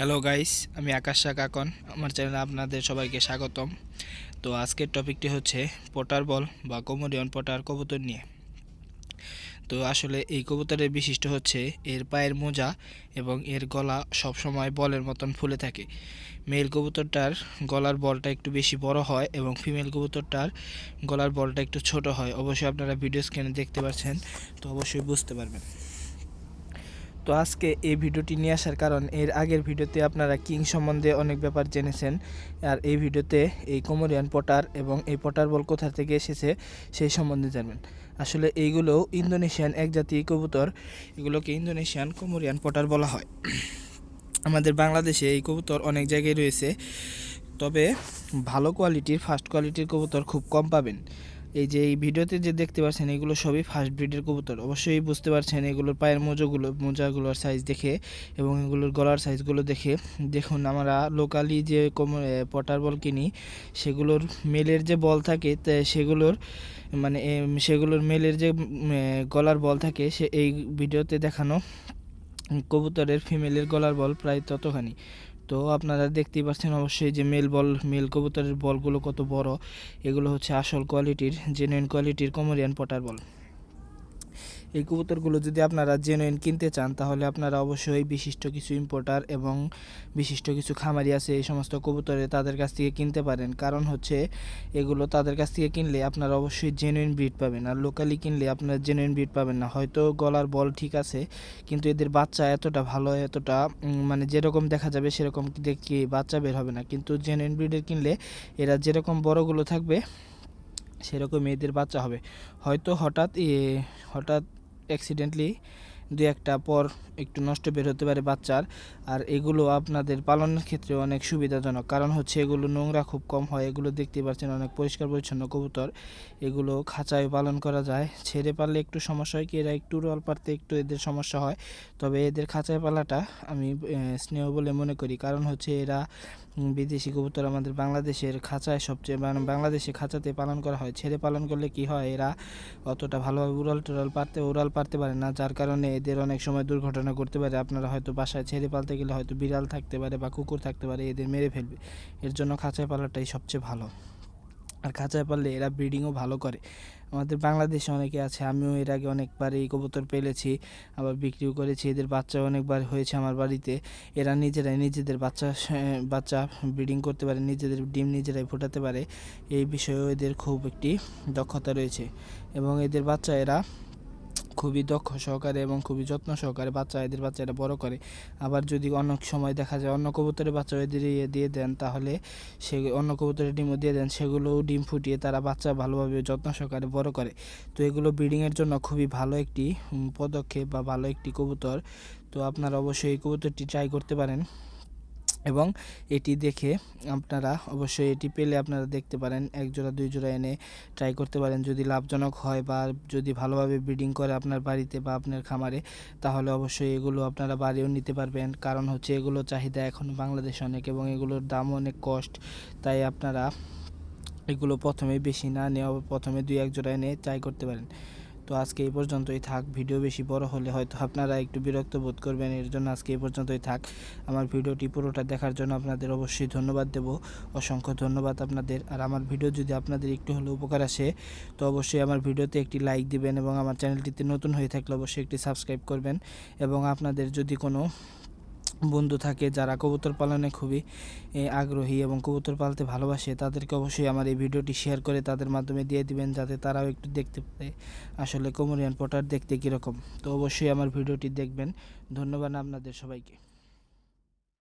Hello guys আমি আকাশ কাকন আমার চ্যানেলে আপনাদের সবাইকে স্বাগতম। তো আজকের টপিকটি হচ্ছে পটার বল বা কোমোডিয়ন পটার কবুতর নিয়ে। তো আসলে এই কবুতরের বিশিষ্ট হচ্ছে এর পায়ের মোজা এবং এর গলা সবসময় বলের মতন ফুলে থাকে। মেল কবুতরটার গলার বলটা একটু বেশি বড় হয় এবং ফিমেল কবুতরটার গলার বলটা একটু ছোট হয়। অবশ্যই আপনারা ভিডিও স্ক্রিনে দেখতে পাচ্ছেন তো অবশ্যই বুঝতে পারবেন। তো আজকে এই ভিডিওটি নিয়ে আসার কারণ, এর আগের ভিডিওতে আপনারা কিং সম্বন্ধে অনেক ব্যাপার জেনেছেন। আর এই ভিডিওতে এই কোমোরিয়ান পটার এবং এই পটার বল কোথা থেকে এসেছে সেই সম্বন্ধে জানবেন। আসলে এইগুলো ইন্দোনেশিয়ান এক জাতীয় কবুতর। এগুলোকে ইন্দোনেশিয়ান কোমোরিয়ান পটার বলা হয়। আমাদের বাংলাদেশে এই কবুতর অনেক জায়গায় রয়েছে। তবে ভালো কোয়ালিটির ফার্স্ট কোয়ালিটির কবুতর খুব কম পাবেন। এই যে এই ভিডিওতে যে দেখতে পাচ্ছেন, এগুলো সবই ফার্স্ট ব্রিডের কবুতর। অবশ্যই বুঝতে পারছেন এগুলোর পায়ের মোজাগুলো, মোজাগুলোর সাইজ দেখে এবং এগুলোর গলার সাইজগুলো দেখে। দেখুন, আমরা লোকালি যে পটার বল কিনি, সেগুলোর মেলের যে বল থাকে সেগুলোর মানে সেগুলোর মেলের যে গলার বল থাকে, সে, এই ভিডিওতে দেখানো কবুতরের ফিমেলের গলার বল প্রায় ততখানি। তো আপনারা দেখতেই পাচ্ছেন অবশ্যই যে মেল বল, মেল কবুতরের বলগুলো কত বড়। এগুলো হচ্ছে আসল কোয়ালিটির জেনুইন কোয়ালিটির কমরিয়ান পটার বল। এই কবুতরগুলো যদি আপনারা জেনুইন কিনতে চান, তাহলে আপনারা অবশ্যই বিশিষ্ট কিছু ইম্পোর্টার এবং বিশিষ্ট কিছু খামারি আছে এই সমস্ত কবুতরে তাদের কাছ থেকে কিনতে পারেন। কারণ হচ্ছে, এগুলো তাদের কাছ থেকে কিনলে আপনারা অবশ্যই জেনুইন ব্রিড পাবেন। আর লোকালি কিনলে আপনারা জেনুইন ব্রিড পাবেন না। হয়তো গলার বল ঠিক আছে, কিন্তু এদের বাচ্চা এতটা ভালো, এতটা মানে যেরকম দেখা যাবে সেরকম দেখি বাচ্চা বের হবে না। কিন্তু জেনুইন ব্রিডের কিনলে এরা যেরকম বড়গুলো থাকবে সেরকম এদের বাচ্চা হবে। হয়তো হঠাৎ হঠাৎ accidentally. দু একটা পর একটু নষ্ট বের হতে পারে বাচ্চার। আর এগুলো আপনাদের পালনের ক্ষেত্রে অনেক সুবিধাজনক। কারণ হচ্ছে এগুলো নোংরা খুব কম হয়। এগুলো দেখতে পাচ্ছেন অনেক পরিষ্কার পরিচ্ছন্ন কবুতর। এগুলো খাঁচায় পালন করা যায়। ছেড়ে পারলে একটু সমস্যা হয় কি? এরা একটু রল পারতে একটু এদের সমস্যা হয়। তবে এদের খাঁচায় পালাটা আমি স্নেহ বলে মনে করি। কারণ হচ্ছে এরা বিদেশি কবুতর আমাদের বাংলাদেশের খাঁচায় সবচেয়ে মানে বাংলাদেশে খাঁচাতে পালন করা হয়। ছেড়ে পালন করলে কি হয়? এরা অতটা ভালোভাবে উড়াল টুরাল পারতে, উড়াল পারতে পারে না। যার কারণে এদের অনেক সময় দুর্ঘটনা করতে পারে। আপনারা হয়তো বাসায় ছেড়ে পালতে গেলে হয়তো বিড়াল থাকতে পারে বা কুকুর থাকতে পারে, এদের মেরে ফেলবে। এর জন্য খাঁচায় পালাটাই সবচেয়ে ভালো। আর খাঁচায় পারলে এরা ব্রিডিংও ভালো করে। আমাদের বাংলাদেশে অনেকে আছে, আমিও এর আগে অনেকবার এই কবুতর পেলেছি, আবার বিক্রিও করেছি। এদের বাচ্চা অনেকবার হয়েছে আমার বাড়িতে। এরা নিজেরাই নিজেদের বাচ্চা বাচ্চা ব্রিডিং করতে পারে, নিজেদের ডিম নিজেরাই ফোটাতে পারে। এই বিষয়েও এদের খুব একটি দক্ষতা রয়েছে। এবং এদের বাচ্চা এরা খুবই দক্ষ সহকারে এবং খুবই যত্ন সহকারে বাচ্চা এদের বাচ্চা এরা বড় করে। আবার যদি অনেক সময় দেখা যায় অন্য কবুতরের বাচ্চা এদের ইয়ে দিয়ে দেন, তাহলে সে অন্য কবুতরের ডিমও দিয়ে দেন, সেগুলোও ডিম ফুটিয়ে তারা বাচ্চা ভালোভাবে যত্ন সহকারে বড় করে। তো এগুলো ব্রিডিংয়ের জন্য খুবই ভালো একটি পদক্ষেপ বা ভালো একটি কবুতর। তো আপনারা অবশ্যই এই কবুতরটি ট্রাই করতে পারেন। এবং এটি দেখে আপনারা অবশ্যই এটি পেলে আপনারা দেখতে পারেন এক জোড়া দুই জোড়া এনে ট্রাই করতে পারেন। যদি লাভজনক হয় বা যদি ভালোভাবে ব্রিডিং করে আপনার বাড়িতে বা আপনার খামারে, তাহলে অবশ্যই এগুলো আপনারা বাড়িও নিতে পারবেন। কারণ হচ্ছে এগুলো চাহিদা এখন বাংলাদেশে অনেক এবং এগুলোর দামও অনেক কষ্ট। তাই আপনারা এগুলো প্রথমে বেশি না নেওয়া, প্রথমে দুই এক জোড়া এনে ট্রাই করতে পারেন। তো আজকে এই পর্যন্তই থাক। ভিডিও বেশি বড় হলে হয়তো আপনারা একটু বিরক্ত বোধ করবেন, এর জন্য আজকে এই পর্যন্তই থাক। আমার ভিডিওটি পুরোটা দেখার জন্য আপনাদের অবশ্যই ধন্যবাদ দেব। অসংখ্য ধন্যবাদ আপনাদের। আর আমার ভিডিও যদি আপনাদের একটু হলেও উপকার আসে, তো অবশ্যই আমার ভিডিওতে একটি লাইক দিবেন এবং আমার চ্যানেলটিতে নতুন হয়ে থাকলে অবশ্যই একটি সাবস্ক্রাইব করবেন। এবং আপনাদের যদি কোনো বন্ধু থাকে যারা কবুতর পালনে খুবই আগ্রহী এবং কবুতর পালতে ভালোবাসে, তাদেরকে অবশ্যই আমার এই ভিডিওটি শেয়ার করে তাদের মাধ্যমে দিয়ে দিবেন যাতে তারাও একটু দেখতে পারে আসলে কোমরিয়ান পটার দেখতে কীরকম। তো অবশ্যই আমার ভিডিওটি দেখবেন। ধন্যবাদ আপনাদের সবাইকে।